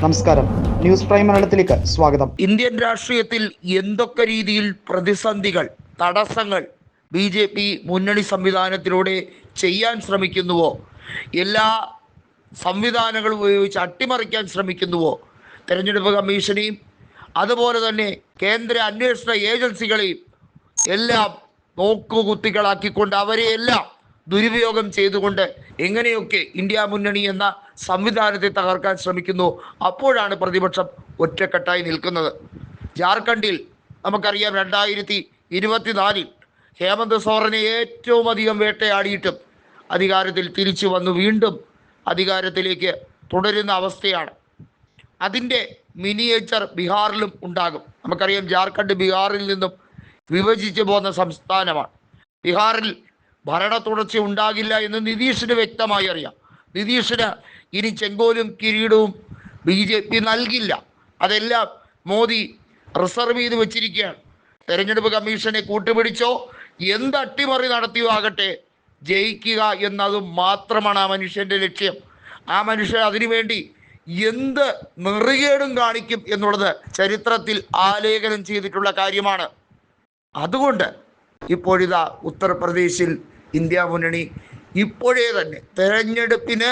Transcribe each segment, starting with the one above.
നമസ്കാരം. News prime മലയാളത്തിലേക്ക് സ്വാഗതം. ഇന്ത്യൻ രാഷ്ട്രീയത്തിൽ എന്തൊക്കെ രീതിയിൽ പ്രതിസന്ധികൾ തടസ്സങ്ങൾ ബി ജെ പി മുന്നണി സംവിധാനത്തിലൂടെ ചെയ്യാൻ ശ്രമിക്കുന്നുവോ? എല്ലാ സംവിധാനങ്ങളും ഉപയോഗിച്ച് അട്ടിമറിക്കാൻ ശ്രമിക്കുന്നുവോ? തെരഞ്ഞെടുപ്പ് കമ്മീഷനെയും അതുപോലെ തന്നെ കേന്ദ്ര അന്വേഷണ ഏജൻസികളെയും എല്ലാം നോക്കുകുത്തികളാക്കിക്കൊണ്ട് അവരെയെല്ലാം ദുരുപയോഗം ചെയ്തുകൊണ്ട് എങ്ങനെയൊക്കെ ഇന്ത്യ മുന്നണി എന്ന സംവിധാനത്തെ തകർക്കാൻ ശ്രമിക്കുന്നു അപ്പോഴാണ് പ്രതിപക്ഷം ഒറ്റക്കെട്ടായി നിൽക്കുന്നത്. ജാർഖണ്ഡിൽ നമുക്കറിയാം രണ്ടായിരത്തി ഇരുപത്തിനാലിൽ ഹേമന്ത് സോറനെ ഏറ്റവും അധികം വേട്ടയാടിയിട്ടും അധികാരത്തിൽ തിരിച്ചു വന്നു. വീണ്ടും അധികാരത്തിലേക്ക് തുടരുന്ന അവസ്ഥയാണ്. അതിന്റെ മിനിയേച്ചർ ബീഹാറിലും ഉണ്ടാകും. നമുക്കറിയാം ജാർഖണ്ഡ് ബീഹാറിൽ നിന്നും വിഭജിച്ചു പോകുന്ന സംസ്ഥാനമാണ്. ബീഹാറിൽ ഭരണ തുടർച്ച ഉണ്ടാകില്ല എന്ന് നിതീഷിന് വ്യക്തമായി അറിയാം. നിതീഷിന് ഇനി ചെങ്കോലും കിരീടവും ബി ജെ പി നൽകില്ല. അതെല്ലാം മോദി റിസർവ് ചെയ്ത് വെച്ചിരിക്കുകയാണ്. തെരഞ്ഞെടുപ്പ് കമ്മീഷനെ കൂട്ടുപിടിച്ചോ എന്ത് അട്ടിമറി നടത്തിയോ ആകട്ടെ ജയിക്കുക എന്നത് മാത്രമാണ് ആ മനുഷ്യന്റെ ലക്ഷ്യം. ആ മനുഷ്യൻ അതിനുവേണ്ടി എന്ത് നെറുകേടും കാണിക്കും എന്നുള്ളത് ചരിത്രത്തിൽ ആലേഖനം ചെയ്തിട്ടുള്ള കാര്യമാണ്. അതുകൊണ്ട് ഇപ്പോഴിതാ ഉത്തർപ്രദേശിൽ ഇന്ത്യ മുന്നണി ഇപ്പോഴേ തന്നെ തെരഞ്ഞെടുപ്പിന്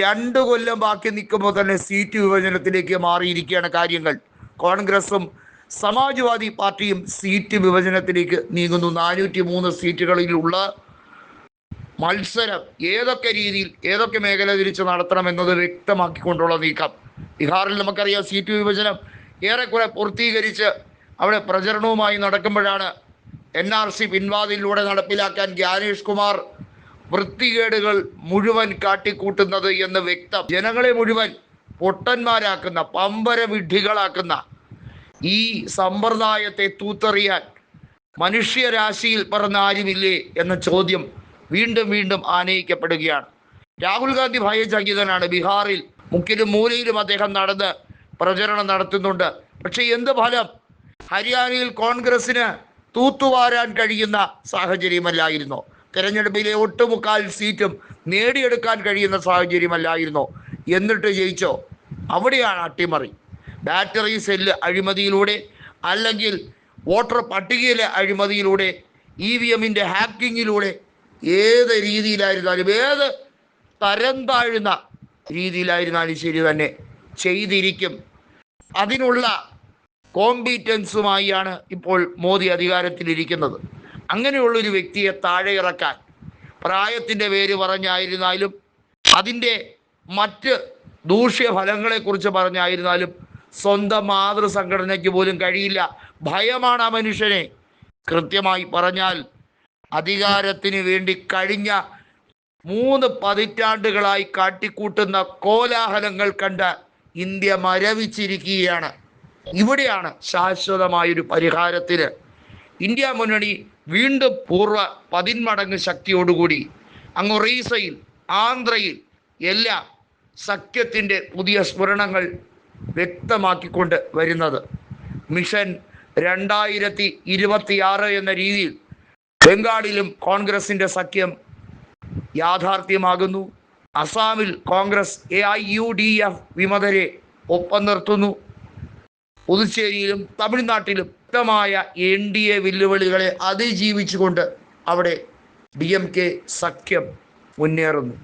രണ്ട് കൊല്ലം ബാക്കി നിൽക്കുമ്പോൾ തന്നെ സീറ്റ് വിഭജനത്തിലേക്ക് മാറിയിരിക്കുകയാണ് കാര്യങ്ങൾ. കോൺഗ്രസും സമാജ്വാദി പാർട്ടിയും സീറ്റ് വിഭജനത്തിലേക്ക് നീങ്ങുന്നു. നാനൂറ്റി മൂന്ന് സീറ്റുകളിലുള്ള മത്സരം ഏതൊക്കെ രീതിയിൽ ഏതൊക്കെ മേഖല തിരിച്ച് നടത്തണം എന്നത് വ്യക്തമാക്കിക്കൊണ്ടുള്ള നീക്കം. ബീഹാറിൽ നമുക്കറിയാം സീറ്റ് വിഭജനം ഏറെക്കുറെ പൂർത്തീകരിച്ച് അവിടെ പ്രചരണവുമായി നടക്കുമ്പോഴാണ് എൻ ആർ സി പിൻവാതിലൂടെ നടപ്പിലാക്കാൻ ജ്ഞാനേഷ് കുമാർ വൃത്തികേടുകൾ മുഴുവൻ കാട്ടിക്കൂട്ടുന്നത് എന്ന് വ്യക്തം. ജനങ്ങളെ മുഴുവൻ പൊട്ടന്മാരാക്കുന്ന പമ്പര വിഡ്ഢികളാക്കുന്ന ഈ സമ്പ്രദായത്തെ തൂത്തെറിയാൻ മനുഷ്യരാശിയിൽ പറഞ്ഞ ആരുമില്ലേ എന്ന ചോദ്യം വീണ്ടും വീണ്ടും ആനയിക്കപ്പെടുകയാണ്. രാഹുൽ ഗാന്ധി ഭയചകിതനാണ്. ബീഹാറിൽ മുക്കിലും മൂലയിലും അദ്ദേഹം നടന്ന് പ്രചരണം നടത്തുന്നുണ്ട്. പക്ഷേ എന്ത് ഫലം? ഹരിയാനയിൽ കോൺഗ്രസിന് തൂത്തുവാരാൻ കഴിയുന്ന സാഹചര്യമല്ലായിരുന്നോ. തെരഞ്ഞെടുപ്പിലെ ഒട്ടുമുക്കാൽ സീറ്റും നേടിയെടുക്കാൻ കഴിയുന്ന സാഹചര്യമല്ലായിരുന്നോ. എന്നിട്ട് ജയിച്ചോ? അവിടെയാണ് അട്ടിമറി. ബാറ്ററി സെല്ല് അഴിമതിയിലൂടെ അല്ലെങ്കിൽ വോട്ടർ പട്ടികയിലെ അഴിമതിയിലൂടെ ഇ വി എമ്മിന്റെ ഹാക്കിങ്ങിലൂടെ ഏത് രീതിയിലായിരുന്നാലും ഏത് തരം താഴ്ന്ന രീതിയിലായിരുന്നാലും ശരി തന്നെ ചെയ്തിരിക്കും. അതിനുള്ള കോമ്പീറ്റൻസുമായാണ് ഇപ്പോൾ മോദി അധികാരത്തിലിരിക്കുന്നത്. അങ്ങനെയുള്ളൊരു വ്യക്തിയെ താഴെ ഇറക്കാൻ പ്രായത്തിന്റെ പേര് പറഞ്ഞായിരുന്നാലും അതിന്റെ മറ്റ് ദൂഷ്യഫലങ്ങളെക്കുറിച്ച് പറഞ്ഞായിരുന്നാലും സ്വന്തം മാതൃസംഘടനയ്ക്ക് പോലും കഴിയില്ല. ഭയമാണ് ആ മനുഷ്യനെ. കൃത്യമായി പറഞ്ഞാൽ അധികാരത്തിന് വേണ്ടി കഴിഞ്ഞ മൂന്ന് പതിറ്റാണ്ടുകളായി കാട്ടിക്കൂട്ടുന്ന കോലാഹലങ്ങൾ കണ്ട് ഇന്ത്യ മരവിച്ചിരിക്കുകയാണ്. ഇവിടെയാണ് ശാശ്വതമായൊരു പരിഹാരത്തിന് ഇന്ത്യ മുന്നണി വീണ്ടും പൂർവ പതിന്മടങ്ങ് ശക്തിയോടുകൂടി അങ്ങ് ഒറീസയിൽ ആന്ധ്രയിൽ എല്ലാ സഖ്യത്തിന്റെ പുതിയ സ്മരണങ്ങൾ വ്യക്തമാക്കിക്കൊണ്ട് വരുന്നത്. മിഷൻ രണ്ടായിരത്തി ഇരുപത്തിയാറ് എന്ന രീതിയിൽ ബംഗാളിലും കോൺഗ്രസിന്റെ സഖ്യം യാഥാർത്ഥ്യമാകുന്നു. അസാമിൽ Congress A I U D F വിമതരെ ഒപ്പം നിർത്തുന്നു. പുതുച്ചേരിയിലും തമിഴ്നാട്ടിലും വ്യക്തമായ എൻ ഡി എ വെല്ലുവിളികളെ അതിജീവിച്ചുകൊണ്ട് അവിടെ ഡി എം കെ സഖ്യം മുന്നേറുന്നു.